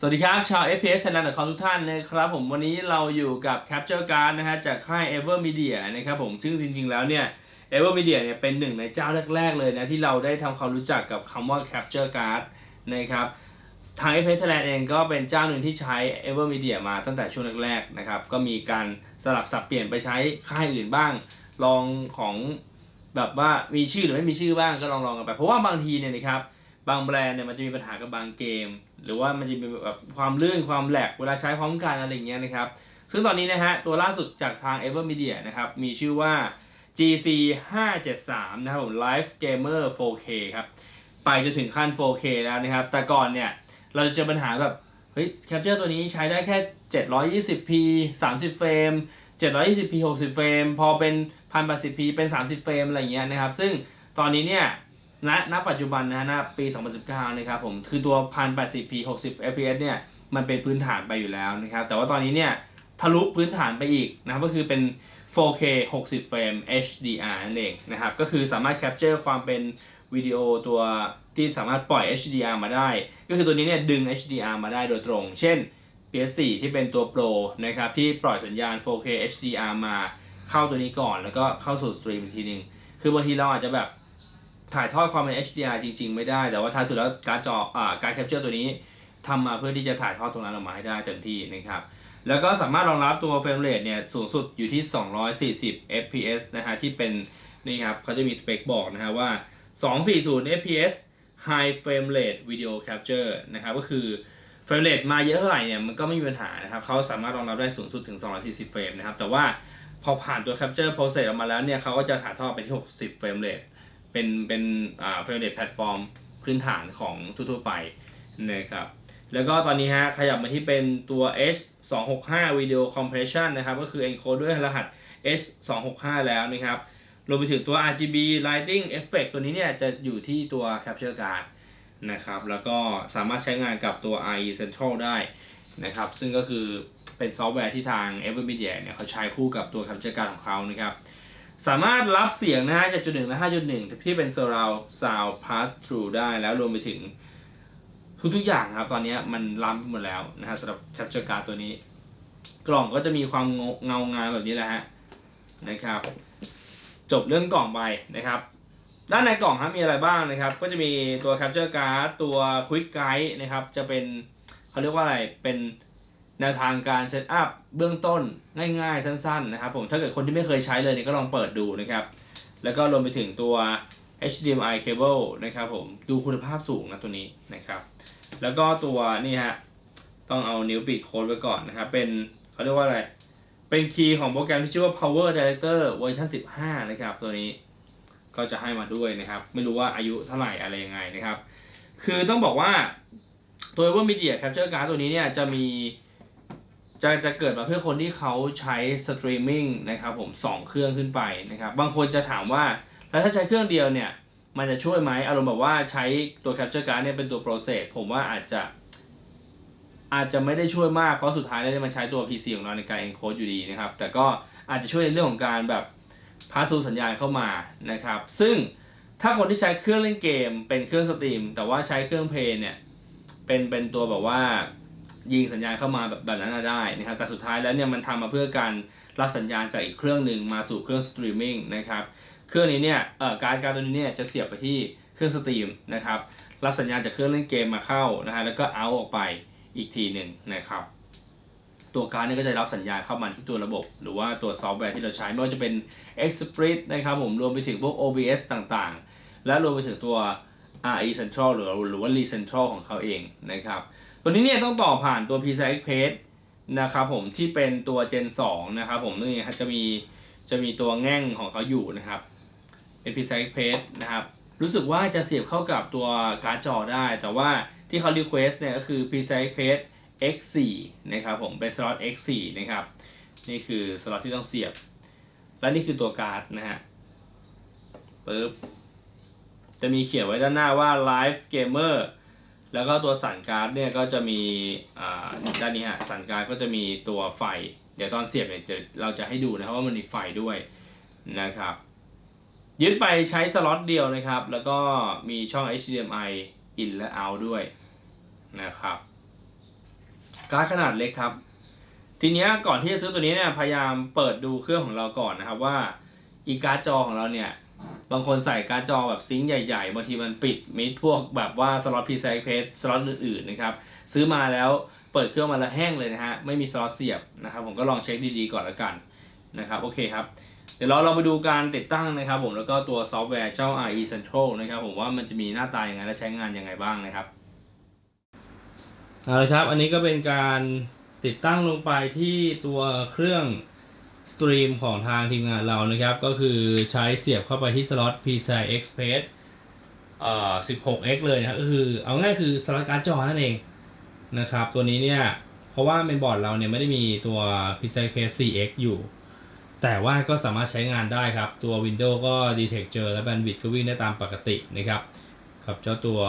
สวัสดีครับ ชาว FPS Thailand ของทุกท่านนะครับผมวันนี้เราอยู่กับ Capture Card นะฮะจากค่าย Ever Media นะครับผมซึ่งจริง ๆ แล้วเนี่ย Ever Media เนี่ยเป็นหนึ่งในเจ้าแรก ๆ เลยนะที่เราได้ทำความรู้จักกับคำว่า Capture Card นะครับทาง FPS Thailand เองก็เป็นเจ้าหนึ่งที่ใช้ Ever Media มาตั้งแต่ช่วงแรกๆนะครับก็มีการสลับสับเปลี่ยนไปใช้ค่ายอื่นบ้าง ลองของแบบว่ามีชื่อหรือไม่มีชื่อบ้างก็ลองลองๆกันไปเพราะว่าบางทีเนี่ยนะครับบางแบรนด์เนี่ยมันจะมีปัญหากับบางเกมหรือว่ามันจะมีแบบความลื่นความแหลกเวลาใช้พร้อมกันอะไรเงี้ยนะครับ ซึ่งตอนนี้นะฮะตัวล่าสุดจากทาง Evermedia นะครับมีชื่อว่า GC 573นะครับผม Live Gamer 4K ครับไปจนถึงขั้น 4K แล้วนะครับ แต่ก่อนเนี่ยเราจะเจอปัญหาแบบเฮ้ยแคปเจอร์ตัวนี้ใช้ได้แค่ 720p 30 เฟรม 720p 60 เฟรม พอเป็น 1080p เป็น 30 เฟรมอะไรเงี้ยนะครับ ซึ่งตอนนี้เนี่ย ณณปัจจุบันนะฮะณปี 2019 นะครับผมคือตัว 1080p 60 fps เนี่ยมันเป็นพื้นฐานไปอยู่แล้วนะครับ แต่ว่าตอนนี้เนี่ยทะลุพื้นฐานไปอีกนะครับก็คือเป็น 4K 60เฟรม HDR นั่นเองนะครับ ก็คือสามารถแคปเจอร์ความเป็นวิดีโอตัวที่สามารถปล่อย HDR มาได้ ก็คือตัวนี้เนี่ยดึง HDR มาได้โดยตรง เช่น PS4 ที่เป็นตัว Pro นะครับที่ปล่อยสัญญาณ 4K HDR มาเข้าตัวนี้ก่อน แล้วก็เข้าสู่สตรีมอีกทีหนึง คือบางทีเราอาจจะแบบ ถ่ายทอดความเป็น HDR จริง ๆ ไม่ได้ แต่ว่าท้ายสุดแล้วการ์ดจออ่าการแคปเจอร์ตัวนี้ทำมาเพื่อที่จะถ่ายทอดตรงนั้นออกมาให้ได้เต็มที่นะครับ แล้วก็สามารถรองรับตัวเฟรมเรทเนี่ยสูงสุดอยู่ที่ 240 fps นะฮะที่เป็นนี่ครับเขาจะมีสเปคบอกนะฮะว่า 240 fps high frame rate video capture นะครับก็คือเฟรมเรทมาเยอะเท่าไหร่เนี่ยมันก็ไม่มีปัญหานะครับเขาสามารถรองรับได้สูงสุดถึง 240 เฟรมนะครับแต่ว่าพอผ่านตัว capture process ออกมาแล้วเนี่ยเขาก็จะถ่ายทอดไปที่ 60 เฟรมเรท เป็นเป็นอ่าเฟรมเรทแพลตฟอร์มพื้นฐานของทั่วๆไปนะครับแล้วก็ตอนนี้ฮะขยับมาที่เป็นตัว H 2 6 5 Video Compression นะครับก็คือ encode ด้วยรหัส H 2 6 5แล้วนะครับรวมไปถึงตัว RGB Lighting Effect ตัวนี้เนี่ยจะอยู่ที่ตัว Capture Card นะครับแล้วก็สามารถใช้งานกับตัว IE Central ได้นะครับซึ่งก็คือเป็นซอฟต์แวร์ที่ทาง Evermedia เนี่ยเขาใช้คู่กับตัว Capture Card ของเขานะครับ สามารถรับเสียงนะฮะจากจุดหนึ่งและ 5.1 ที่เป็น surround sound pass through ได้แล้วรวมไปถึงทุกๆอย่างครับ ตอนนี้มันล้ำหมดแล้วนะฮะสำหรับ capture card ตัวนี้ กล่องก็จะมีความเงาเงามแบบนี้แหละฮะนะครับ จบเรื่องกล่องไปนะครับ ด้านในกล่องครับมีอะไรบ้างนะครับ ก็จะมีตัว capture card ตัว quick guide นะครับ จะเป็นเขาเรียกว่าอะไรเป็น แนวทางการเซตอัพเบื้องต้นง่ายๆ สั้นๆนะครับผมถ้าเกิดคนที่ไม่เคยใช้เลยเนี่ยก็ลองเปิดดูนะครับ แล้วก็รวมไปถึงตัว HDMI cable นะครับผมดูคุณภาพสูงนะตัวนี้นะครับ แล้วก็ตัวนี่ฮะต้องเอานิ้วปิดโค้ดไว้ก่อนนะครับเป็นเขาเรียกว่าอะไร เป็นคีย์ของโปรแกรมที่ชื่อว่า Power Director เวอร์ชัน15 นะครับ ตัวนี้ก็จะให้มาด้วยนะครับ ไม่รู้ว่าอายุเท่าไหร่อะไรยังไงนะครับ คือต้องบอกว่าตัว Ever Media Capture Card ตัวนี้เนี่ยจะมี จะจะเกิดมาเพื่อคนที่เขาใช้สตรีมมิ่งนะครับผมสองเครื่องขึ้นไปนะครับบางคนจะถามว่าแล้วถ้าใช้เครื่องเดียวเนี่ยมันจะช่วยไหมอารมณ์แบบว่าใช้ตัว Capture Card เนี่ยเป็นตัว process ผมว่าอาจจะอาจจะไม่ได้ช่วยมากเพราะสุดท้ายแล้วมันใช้ตัว PC ของเราในการ encode อยู่ดีนะครับ แต่ก็อาจจะช่วยในเรื่องของการแบบพาสูสัญญาณเข้ามานะครับ ซึ่งถ้าคนที่ใช้เครื่องเล่นเกม เป็นเครื่องสตรีม แต่ว่าใช้เครื่องเพลย์เนี่ยเป็นเป็นตัวแบบว่า ยิงสัญญาณเข้ามาแบบแบบนั้นได้นะครับแต่สุดท้ายแล้วเนี่ยมันทำมาเพื่อการรับสัญญาณจากอีกเครื่องหนึ่งมาสู่เครื่องสตรีมมิ่งนะครับเครื่องนี้เนี่ยเอ่อการการตัวนี้เนี่ยจะเสียบไปที่เครื่องสตรีมนะครับรับสัญญาณจากเครื่องเล่นเกมมาเข้านะฮะแล้วก็เอาออกไปอีกทีหนึ่งนะครับตัวการดเนี่ยก็จะรับสัญญาณเข้ามาที่ตัวระบบ หรือว่าตัวซอฟต์แวร์ที่เราใช้ไม่ว่าจะเป็น Express นะครับผมรวมไปถึงพวก OBS ต่างๆ และรวมไปถึงตัว RE Central หรือหรือว่า Re Central ของเขาเองนะครับ ตัวนี้เนี่ยต้องต่อผ่านตัว PCI Express นะครับผมที่เป็นตัว Gen 2 นะครับผมนี่จะมีจะมีตัวแง่งของเขาอยู่นะครับเป็น PCI Express นะครับรู้สึกว่าจะเสียบเข้ากับตัวการ์ดจอได้ แต่ว่าที่เขา request เนี่ยก็คือ PCI Express X4 นะครับผมเป็นสล็อต X4 นะครับนี่คือสล็อตที่ต้องเสียบ และนี่คือตัวการ์ดนะฮะปึ๊บจะมีเขียนไว้ด้านหน้าว่า Live Gamer แล้วก็ตัวสันการ์ดเนี่ยก็จะมีอ่าด้านนี้ฮะสันการ์ดก็จะมีตัวไฟ เดี๋ยวตอนเสียบเนี่ยเราจะให้ดูนะครับว่ามันมีไฟด้วยนะครับยึดไปใช้สล็อตเดียวนะครับ แล้วก็มีช่อง HDMI in และ out ด้วยนะครับการ์ดขนาดเล็กครับ ทีนี้ก่อนที่จะซื้อตัวนี้เนี่ยพยายามเปิดดูเครื่องของเราก่อนนะครับว่าอีการ์ดจอของเราเนี่ย บางคนใส่การ์ดจอแบบซิงค์ใหญ่ๆบางทีมันปิดมิดพวกแบบว่าสล็อตพีซเพสสล็อตอื่นๆนะครับซื้อมาแล้วเปิดเครื่องมาแล้วแห้งเลยนะฮะไม่มีสล็อตเสียบนะครับผมก็ลองเช็คดีๆก่อนแล้วกันนะครับโอเคครับเดี๋ยวเราเราไปดูการติดตั้งนะครับผมแล้วก็ตัวซอฟต์แวร์เจ้า RE Central นะครับผมว่ามันจะมีหน้าตายังไงและใช้งานยังไงบ้างนะครับเอาละครับอันนี้ก็เป็นการติดตั้งลงไปที่ตัวเครื่อง สตรีมของทางทีมงานเรานะครับ ก็คือใช้เสียบเข้าไปที่สล็อต PCI Express เอ่อ 16x เลยนะครับก็คือเอาง่ายคือสล็อตการ์ดจอนั่นเองนะครับ ตัวนี้เนี่ย เพราะว่าเมนบอร์ดเราเนี่ยไม่ได้มีตัว PCI Express 4x อยู่ แต่ว่าก็สามารถใช้งานได้ครับ ตัว Windows ก็ Detect เจอและ Bandwidth ก็วิ่งได้ตามปกตินะครับกับเจ้าตัว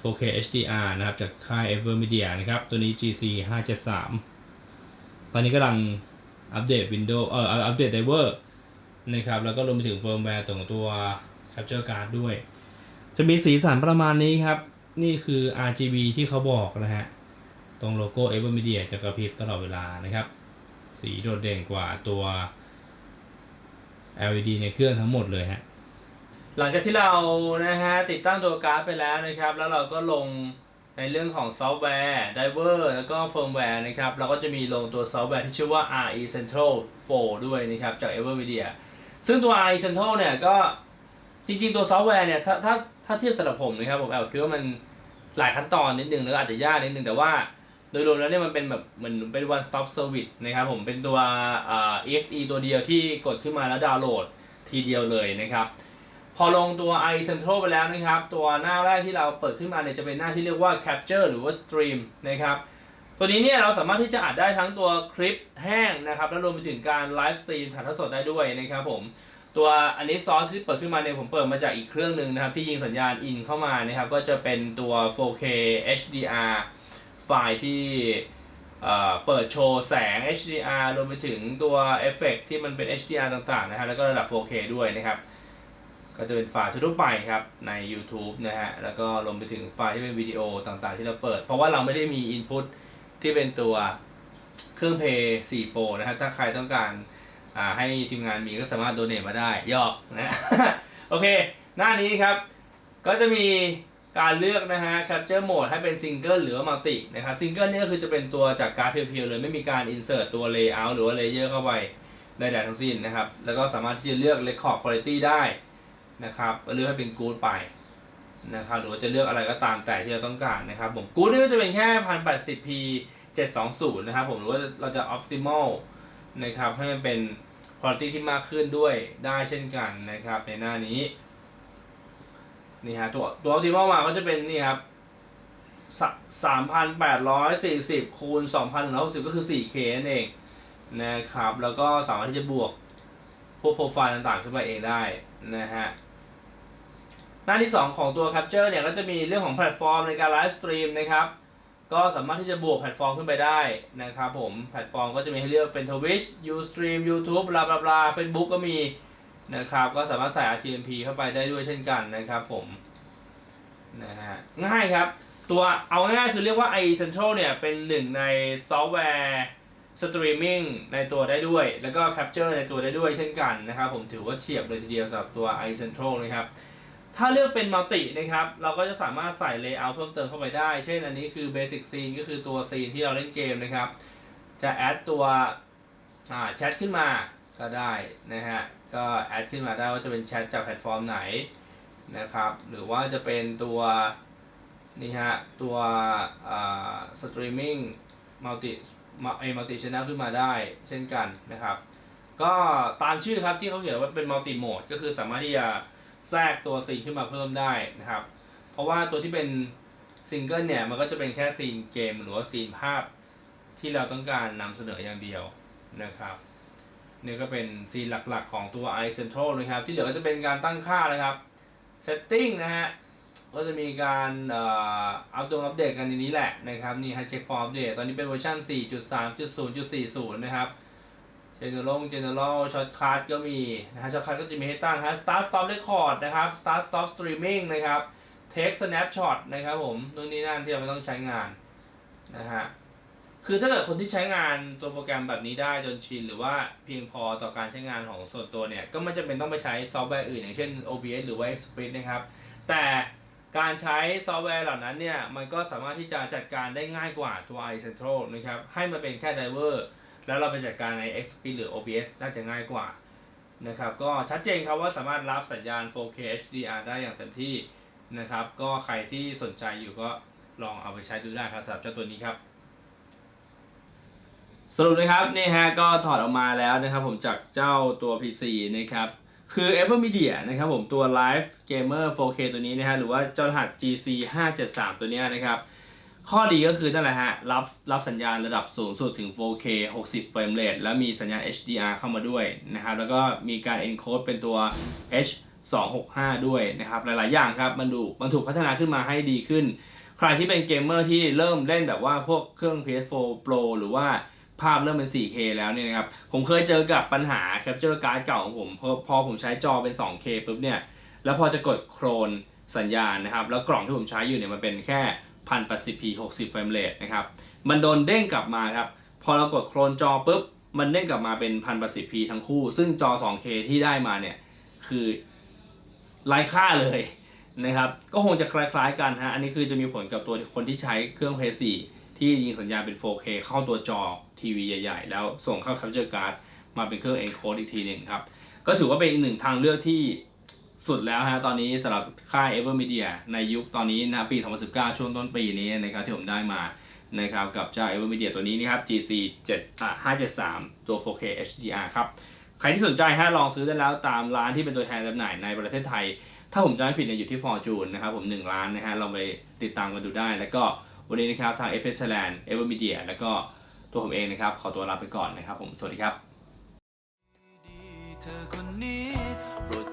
4K HDR นะครับ จากค่าย Evermedia นะครับ ตัวนี้ GC 573 ตอนนี้กำลัง อัปเดต Windows เอ่ออัปเดต Driver นะครับ แล้วก็รวมไปถึงเฟิร์มแวร์ของตัว Capture Card ด้วย จะมีสีสันประมาณนี้ครับ นี่คือ RGB ที่เขาบอกนะฮะ ตรงโลโก้ Evermedia จะกระพริบตลอดเวลานะครับ สีโดดเด่นกว่าตัว LED ในเครื่องทั้งหมดเลยฮะ หลังจากที่เรานะฮะติดตั้งตัวการ์ดไปแล้วนะครับ แล้วเราก็ลง ในเรื่องของซอฟต์แวร์ไดเวอร์แล้วก็เฟิร์มแวร์นะครับ เราก็จะมีลงตัวซอฟต์แวร์ที่ชื่อว่า RE Central 4 ด้วยนะครับ จาก Evermedia ซึ่งตัว RE Central เนี่ยก็จริงๆ ตัวซอฟต์แวร์เนี่ย ถ้าถ้าถ้าเทียบสำหรับผมนะครับ ผมแอบคิดว่ามันหลายขั้นตอนนิดนึงแล้วอาจจะยากนิดนึงแต่ว่าโดยรวมแล้วเนี่ยมันเป็นแบบเหมือนเป็น one stop service นะครับผมเป็นตัวอ่า exe ตัวเดียวที่กดขึ้นมาแล้วดาวน์โหลดทีเดียวเลยนะครับ พอลงตัว i central ไปแล้วนะครับ ตัวหน้าแรกที่เราเปิดขึ้นมาเนี่ยจะเป็นหน้าที่เรียกว่า capture หรือว่า stream นะครับ ตัวนี้เนี่ยเราสามารถที่จะอัดได้ทั้งตัวคลิปแห้งนะครับ แล้วรวมไปถึงการไลฟ์สตรีมถ่ายทอดสดได้ด้วยนะครับผม ตัวอันนี้ซอสที่เปิดขึ้นมาเนี่ยผมเปิดมาจากอีกเครื่องหนึ่งนะครับ ที่ยิงสัญญาณอินเข้ามานะครับ ก็จะเป็นตัว 4K HDR ไฟล์ที่เอ่อเปิดโชว์แสง HDR รวมไปถึงตัวเอฟเฟกต์ที่มันเป็น HDR ต่างๆนะฮะแล้วก็ระดับ 4K ด้วยนะครับ ก็จะเป็นไฟล์ทั่วไปครับใน YouTube นะฮะ แล้วก็รวมไปถึงไฟล์ที่เป็นวิดีโอต่างๆ ที่เราเปิด เพราะว่าเราไม่ได้มี Input ที่เป็นตัวเครื่อง Play 4 Pro นะครับถ้าใครต้องการให้ทีมงานมีก็สามารถโดเน a มาได้ยอกนะ โอเค หน้านี้ครับ ก็จะมีการเลือกนะฮะ Capture Mode ให้เป็นซิงเกิลหรือมัลตินะครับซิงเกิลนี่ก็คือจะเป็นตัวจากการ์ดเพียวๆเลยไม่มีการ insert ตัว layout หรือว่า layer เข้าไปใดๆทั้งสิ้นนะครับ แล้วก็สามารถที่จะเลือก record quality ได้ นะครับเลือกให้เป็น good ไปนะครับหรือว่าจะเลือกอะไรก็ตามแต่ที่เราต้องการนะครับผม good นี่ก็จะเป็นแค่ 1080p 720 นะครับผมหรือว่าเราจะ optimal นะครับให้มันเป็น quality ที่มากขึ้นด้วยได้เช่นกันนะครับในหน้านี้นี่ฮะตัวตัว optimal มาก็จะเป็นนี่ครับสามพันแปดร้อยสี่สิบคูณสองพันหนึ่งร้อยสิบก็คือ 4K นั่นเองนะครับแล้วก็สามารถที่จะบวกพวกโปรไฟล์ต่างๆขึ้นมาเองได้นะฮะ หน้าที่ 2 ของตัว Capture เนี่ยก็จะมีเรื่องของแพลตฟอร์มในการไลฟ์สตรีมนะครับ ก็สามารถที่จะบวกแพลตฟอร์มขึ้นไปได้นะครับผมแพลตฟอร์มก็จะมีให้เลือกเป็น Twitch Ustream YouTube บลาบลาบลา Facebook ก็มีนะครับ ก็สามารถใส่ RTMP เข้าไปได้ด้วยเช่นกันนะครับผมนะฮะง่ายครับ ตัวเอาง่ายๆคือเรียกว่า i Central เนี่ยเป็นหนึ่งในซอฟต์แวร์สตรีมมิ่งในตัวได้ด้วย แล้วก็ Capture ในตัวได้ด้วยเช่นกันนะครับผมถือว่าเฉียบเลยทีเดียวสำหรับตัว i Central นะครับ ถ้าเลือกเป็นมัลตินะครับ เราก็จะสามารถใส่ layout เพิ่มเติมเข้าไปได้ เช่นอันนี้คือ basic scene ก็คือตัวซีนที่เราเล่นเกมนะครับ จะแอดตัวอ่าแชทขึ้นมาก็ได้นะฮะ ก็แอดขึ้นมาได้ว่าจะเป็นแชทจากแพลตฟอร์มไหนนะครับ หรือว่าจะเป็นตัวนี่ฮะ ตัวสตรีมมิ่งมัลติไอมัลติชแนลขึ้นมาได้เช่นกันนะครับ ก็ตามชื่อครับที่เขาเขียนว่าเป็นมัลติโหมดก็คือสามารถที่จะ แทรกตัวซีนขึ้นมาเพิ่มได้นะครับ เพราะว่าตัวที่เป็นซิงเกิลเนี่ยมันก็จะเป็นแค่ซีนเกมหรือว่าซีนภาพที่เราต้องการนำเสนออย่างเดียวนะครับนี่ก็เป็นซีนหลักๆของตัว i Central นะครับ ที่เหลือก็จะเป็นการตั้งค่านะครับ Setting นะฮะก็จะมีการเอ่ออัปดงอัปเดตกันในนี้แหละนะครับนี่ให้เช็คฟอร์มเดตตอนนี้เป็นเวอร์ชัน4.3.0.40 นะครับ General General Shortcut ก็มีนะฮะ Shortcut ก็จะมีให้ตั้งฮะ Start Stop Record นะครับ Start Stop Streaming นะครับ Take Snapshot นะครับผมนู่นนี่นั่นที่เราไม่ต้องใช้งานนะฮะคือถ้าเกิดคนที่ใช้งานตัวโปรแกรมแบบนี้ได้จนชิน หรือว่าเพียงพอต่อการใช้งานของส่วนตัวเนี่ย ก็ไม่จำเป็นต้องไปใช้ซอฟต์แวร์อื่น อย่างเช่น OBS หรือว่า Xsplit นะครับ แต่การใช้ซอฟต์แวร์เหล่านั้นเนี่ย มันก็สามารถที่จะจัดการได้ง่ายกว่าตัว iCentral นะครับให้มันเป็นแค่ไดเวอร์ แล้วเราไปจัดการใน XP หรือ OBS น่าจะง่ายกว่านะครับ ก็ชัดเจนครับว่าสามารถรับสัญญาณ 4K HDR ได้อย่างเต็มที่นะครับ ก็ใครที่สนใจอยู่ก็ลองเอาไปใช้ดูได้ครับสำหรับเจ้าตัวนี้ครับ สรุปนะครับนี่ฮะก็ถอดออกมาแล้วนะครับผมจากเจ้าตัว PC นะครับ คือ Evermedia นะครับผมตัว Live Gamer 4K ตัวนี้นะฮะหรือว่าเจ้ารหัส GC 573 ตัวนี้นะครับ ข้อดีก็คือนั่นแหละฮะ รับรับสัญญาณระดับสูงสุดถึง 4K 60 เฟรมเรทและมีสัญญาณ HDR เข้ามาด้วยนะครับ แล้วก็มีการ encode เป็นตัว H265 ด้วยนะครับ หลาย ๆ อย่างครับ มันดูมันถูกพัฒนาขึ้นมาให้ดีขึ้น ใครที่เป็นเกมเมอร์ที่เริ่มเล่นแบบว่าพวกเครื่อง PS4 Pro หรือว่าภาพเริ่มเป็น 4K แล้วเนี่ยนะครับ ผมเคยเจอกับปัญหา Capture Card เก่าของผมพอพอผมใช้จอเป็น 2K ปุ๊บเนี่ย แล้วพอจะกดโครนสัญญาณนะครับ แล้วกล่องที่ผมใช้อยู่เนี่ยมันเป็นแค่ 1080p 60เฟรมเรทนะครับ มันโดนเด้งกลับมาครับ พอเรากดโครนจอปุ๊บ มันเด้งกลับมาเป็น 1080p ทั้งคู่ ซึ่งจอ 2K ที่ได้มาเนี่ย คือไร้ค่าเลยนะครับ ก็คงจะคล้ายๆกันฮะ อันนี้คือจะมีผลกับตัวคนที่ใช้เครื่อง PS4 ที่ยิงสัญญาณเป็น 4K เข้าตัวจอทีวีใหญ่ๆ แล้วส่งเข้า Capture Card มาเป็นเครื่อง encode อีกทีหนึ่งครับ ก็ถือว่าเป็นอีกหนึ่งทางเลือกที่ สุดแล้วฮะตอนนี้สำหรับค่าย Evermedia ในยุคตอนนี้นะปี 2019 ช่วงต้นปีนี้นะครับที่ผมได้มานะครับกับเจ้า Evermedia ตัวนี้นะครับ GC 7อะ573 ตัว 4K HDR ครับ ใครที่สนใจฮะลองซื้อได้แล้วตามร้านที่เป็นตัวแทนจำหน่ายในประเทศไทย ถ้าผมจำไม่ผิดเนี่ยอยู่ที่ Fortune นะครับผม 1 ล้านนะฮะลองไปติดตามกันดูได้ แล้วก็วันนี้นะครับทาง f s l a n d Evermedia แล้วก็ตัวผมเองนะครับขอตัวลาไปก่อนนะครับผมสวัสดีครับ เธอคนนี้โปรด